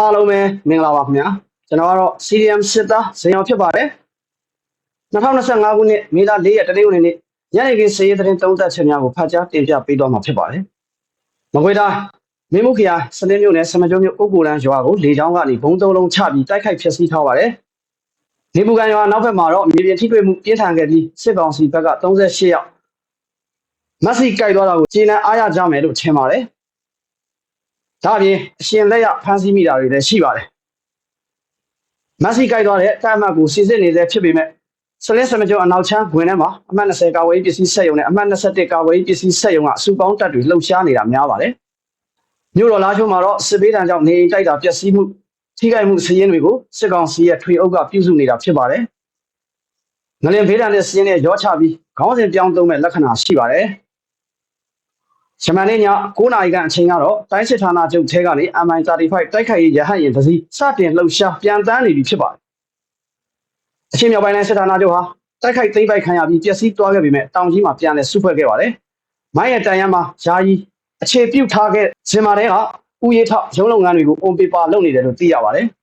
အားလုံးပဲမင်္ဂလာပါခင်ဗျာကျွန်တော်ကတော့ CDM စစ်သားဇင်အောင်ဖြစ်ပါတယ်2025ခုနှစ်မေလ4ရက်တနင်္ဂနွေနေ့ညနေခင်းစည်ရသတင်းသုံးသပ်ချက်များကိုဖတ်ကြားတင်ပြပေးသွားမှာဖြစ်ပါတယ်မကွေးသားမင်းမုခရာစလင်းမြို့နယ်ဆမကျုံမြို့အုတ်ကိုလန်းရွာကိုလေကြောင်းကနေဘုံသုံးလုံးချပြီးတိုက်ခိုက်ဖျက်ဆီးထားပါတယ်နေပူကန်ရွာနောက်ဘက်မှာတော့မြေပြင်ထိတွေ့မှုပြင်းထန်ခဲ့ပြီးစစ်ကောင်စီဘက်က38ယောက်မက်ဆီကြိုက်သွားတာကိုကျေနပ်အားရကြမယ်လို့ထင်ပါတယ် ဒါအပြင်အရှင်လက်ရဖမ်းဆီးမိတာတွေလည်းရှိပါတယ်မက်ဆီကြိုက်သွားတဲ့တာမတ်ကိုစီစစ်နေသေးဖြစ်ပေမဲ့ဆလင်းစမကျုံအနောက်ချမ်းဝင်ထဲမှာအမှတ်20ကာဝေးပစ္စည်းဆက်ယုံနဲ့အမှတ်21ကာဝေးပစ္စည်းဆက်ယုံကအစုပေါင်းတပ်တွေလှုပ်ရှားနေတာများပါတယ်မြို့တော်လားချုံမှာတော့စစ်ဘေးဒဏ်ကြောင့်နေအိမ်တိုက်တာပျက်စီးမှုထိခိုက်မှုစည်ရင်းတွေကိုစစ်ကောင်စီရဲ့ထွေအုပ်ကပြုစုနေတာဖြစ်ပါတယ်ငလင်ဘေးဒဏ်နဲ့စည်ရင်းနဲ့ရောချပြီးခေါင်းစဉ်ပြောင်းသုံးမဲ့လက္ခဏာရှိပါတယ်။ ရှမန်နေ့ည9နာရီခန့်အချိန်ကတော့တိုင်းစစ်ဌာနချုပ်ထဲကနေ MI35 တိုက်ခိုက်ရေးရဟတ်ယာဉ်တစ်စီးစတင်လှုပ်ရှားပြန်တန်းနေပြီဖြစ်ပါတယ်။အချင်းမြောက်ပိုင်းတိုင်းစစ်ဌာနချုပ်ဟာတိုက်ခိုက်သိမ်းပိုက်ခံရပြီးပျက်စီးသွားခဲ့ပေမဲ့တောင်ကြီးမှာပြန်လည်စုဖွဲ့ခဲ့ပါတယ်။မိုင်းရတန်ရမ်းမှာယာယီအခြေပြုတ်ထားခဲ့ဇင်မာတဲ့ကဥယေထရုံးလုပ်ငန်းတွေကို on paper လုပ်နေတယ်လို့သိရပါတယ်။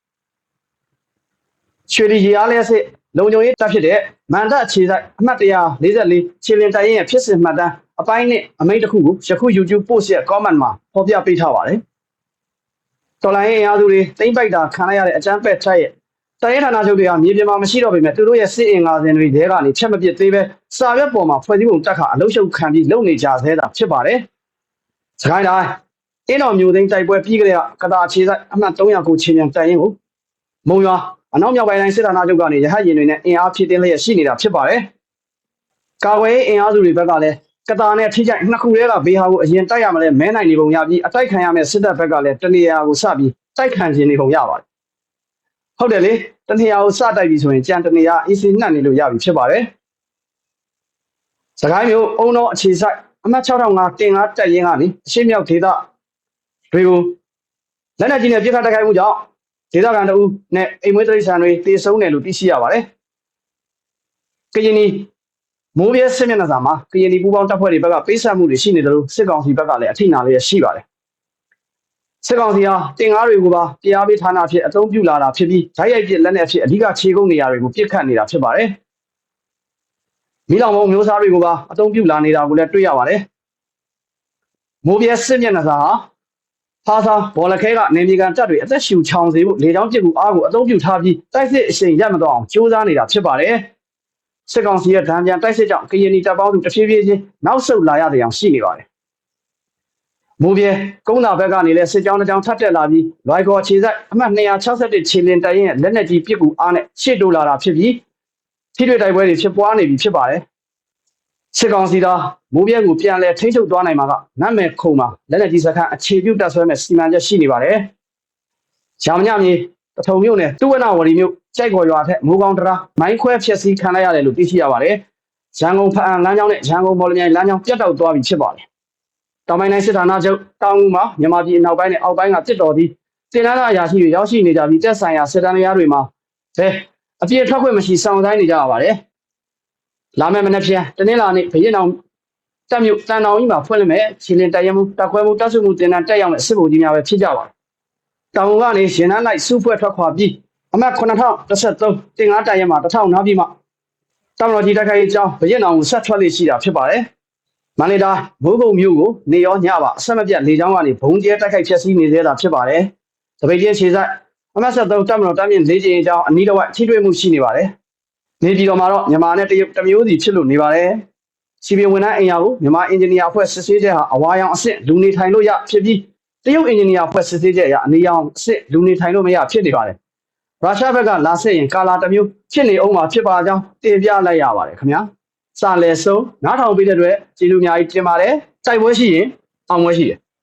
ရွှေလီရေအားလျက်စစ် လုံခြုံရေးတပ်ဖြစ်တဲ့မန္တအခြေစိုက်အမှတ်144ခြေလင်တိုင်ရင်ရဲ့ဖြစ်စဉ်မှတ်တမ်းအပိုင်းနဲ့အမိန့်တစ်ခုကိုယခု YouTube post ရဲ့ comment မှာဖော်ပြပေးထားပါတယ်။တော်လိုင်းရဲ့အင်အားစုတွေတိမ့်ပိုက်တာခံရတဲ့အကြမ်းဖက်ချက်ရဲ့တိုင်းဌာနချုပ်တွေကမြေပြင်မှာမရှိတော့ပေမဲ့သူတို့ရဲ့စစ်အင်အားစဉ်တွေတဲကနေဖြတ်မပစ်သေးပဲစာရွက်ပေါ်မှာဖွဲ့စည်းပုံတက်ခါအလုံးရှုပ်ခံပြီးလုပ်နေကြသေးတာဖြစ်ပါတယ်။စကိုင်းတိုင်းအင်းတော်မျိုးသိန်းတိုက်ပွဲပြီးကြတဲ့ကတာအခြေစိုက်အမှတ်300ကိုချင်းမြန်တိုင်ရင်ကိုမုံရွာ အနောက်မြောက်ပိုင်းတိုင်းစစ်ဌာနချုပ်ကနေရဟတ်ရင်တွေနဲ့အင်အားဖြည့်တင်းလျက်ရှိနေတာဖြစ်ပါတယ်။ကာကွယ်ရေးအင်အားစုတွေဘက်ကလည်းကတာနဲ့ထိကြိုက်နှစ်ခုတည်းကဘေးဟာကိုအရင်တိုက်ရမလဲမဲနိုင်နေပုံရပြီးအတိုက်ခံရမယ့်စစ်တပ်ဘက်ကလည်းတနေရာကိုစပြီးတိုက်ခံခြင်းနေပုံရပါတယ်။ဟုတ်တယ်လေတနေရာကိုစတိုက်ပြီဆိုရင်ကြံတနေရာအီစီနှက်နေလို့ရပြီဖြစ်ပါတယ်။စကိုင်းမျိုးအုံတော်အခြေဆိုင်အမှတ်6005တင်ကားတက်ရင်ကနေအရှိမြောက်ဒေသတွေကိုလက်နက်ကြီးနဲ့ပြစ်ခတ်တိုက်ခိုက်မှုကြောင့် ဒေသခံတအုပ်နဲ့အိမ်မွေးတိရစ္ဆာန်တွေတေဆုံးတယ်လို့သိရှိရပါတယ်။ကရင်နီမိုးပြဲစစ်မျက်နှာစာမှာကရင်နီပူပေါင်းတပ်ဖွဲ့တွေဘက်ကပေးဆက်မှုတွေရှိနေတယ်လို့စစ်ကောင်စီဘက်ကလည်းအထိနာလေးရှိပါတယ်။စစ်ကောင်စီဟာတင်ကားတွေကိုပါတရားပေးဌာနအဖြစ်အသုံးပြုလာတာဖြစ်ပြီးဓာတ်ရိုက်ပစ်လက်နက်အဖြစ်အဓိကခြေကုပ်နေရာတွေကိုပြစ်ခတ်နေတာဖြစ်ပါတယ်။မိလောင်မုံမျိုးစားတွေကိုပါအသုံးပြုလာနေတာကိုလည်းတွေ့ရပါတယ်။မိုးပြဲစစ်မျက်နှာစာဟာ ဖာသာဘော်လခဲကနေမြေကန်တပ်တွေအသက်ရှူချောင်စေဖို့လေကြောင်းပစ်ကူအားကိုအသုံးပြုထားပြီးတိုက်စစ်အရှိန်ရပ်မတော့အောင်ကြိုးစားနေတာဖြစ်ပါတယ်။စစ်ကောင်စီရဲ့ဒဏ်ပြန်တိုက်စစ်ကြောင့်ကရင်နီတပ်ပေါင်းစုတဖြည်းဖြည်းချင်းနောက်ဆုတ်လာရတဲ့အောင်ရှိနေပါတယ်။မိုးပြဲကုန်းသာဘက်ကနေလည်းစစ်ကြောင်းတစ်ကြောင်းထပ်တက်လာပြီးလွိုင်ကော်ခြေဆိုင်အမှတ်261ခြေလင်တိုင်ရဲ့လက်နက်ကြီးပစ်ကူအားနဲ့ရှေ့တိုးလာတာဖြစ်ပြီးထိတွေ့တိုက်ပွဲတွေဖြစ်ပွားနေပြီဖြစ်ပါတယ်။ စစ်ကောင်စီသားမိုးပြဲကိုပြန်လဲထိန်းချုပ်သွားနိုင်မှာကနတ်မယ်ခုံမှာလက်နက်ကြီးစခန်းအခြေပြုတက်ဆွဲမဲ့စီမံချက်ရှိနေပါတယ်။ရာမညမြေပထုံမြို့နယ်တူဝနဝရီမြို့ကြိုက်ခေါ်ရွာထက်မိုးကောင်းတရာမိုင်းခွဲဖျက်ဆီးခံလိုက်ရတယ်လို့သိရှိရပါတယ်။ရန်ကုန်ဖအံလမ်းကြောင်းနဲ့ရန်ကုန်မော်လမြိုင်လမ်းကြောင်းပြတ်တောက်သွားပြီဖြစ်ပါတယ်။တောင်ပိုင်းတိုင်းစစ်ဌာနချုပ်တောင်ငူမှာမြန်မာပြည်အနောက်ပိုင်းနဲ့အောက်ပိုင်းကတစ်တော်သည်တင်နန်းသားအရာရှိတွေရောက်ရှိနေကြပြီးတက်ဆိုင်ရာစစ်တမ်းများတွေမှာဘယ်အပြည့်ထွက်ခွင့်မရှိစောင့်ဆိုင်နေကြရပါတယ်။ လာမယ့်မနေ့ဖြန်တနင်္လာနေ့ဘရင်အောင်တက်မြို့တန်တောင်ကြီးမှာဖွင့်လှစ်မဲ့ခြေလင်တရက်မှုတက်ခွဲမှုတက်ဆုမှုတင်နန်းတက်ရောက်မဲ့စစ်ဗိုလ်ကြီးများပဲဖြစ်ကြပါတယ်။တောင်ကနေရင်နှန်းလိုက်စုဖွဲ့ထွက်ခွာပြီးအမှတ်9013တင်ကားတိုင်ရမှာ1000နားပြီးမှတောင်တော်ကြီးတက်ခိုင်အကြောင်းဘရင်အောင်ဆက်ထွက်လေရှိတာဖြစ်ပါတယ်။မန္တလေးတိုင်းဘိုးကုံမြို့ကိုနေရောညပါအဆက်မပြတ်လေကြောင်းကနေဘုံကျဲတက်ခိုက်ဖျက်ဆီးနေသေးတာဖြစ်ပါတယ်။တပိတ်ကျင်းခြေဆိုင်အမှတ်73တက်မတော်တက်မြင့်၄ကျင်းအကြောင်းအနီးတစ်ဝိုက်ထိတွေ့မှုရှိနေပါတယ်။ နေပြည်တော်မှာတော့မြန်မာနဲ့တရုတ်တမျိုးစီဖြစ်လို့နေပါတယ်။စီပီဝန်ထမ်းအင်အားကိုမြန်မာအင်ဂျင်နီယာအဖွဲ့စစ်ဆေးချက်ဟာအဝါရောင်အဆင့်လူနေထိုင်လို့ရဖြစ်ပြီးတရုတ်အင်ဂျင်နီယာအဖွဲ့စစ်ဆေးချက်အရအနေရောင်အဆင့်လူနေထိုင်လို့မရဖြစ်နေပါတယ်။ရုရှားဘက်ကလာဆက်ရင်ကာလာတစ်မျိုးဖြစ်နေအောင်မှာဖြစ်ပါကြောင်းတင်ပြလိုက်ရပါတယ်ခင်ဗျာ။စာလယ်ဆုံးနားထောင်ပေးတဲ့အတွက်ကျေးဇူးအများကြီးတင်ပါတယ်။စိုက်ပွဲရှိရင်အောင်ပွဲရှိတယ်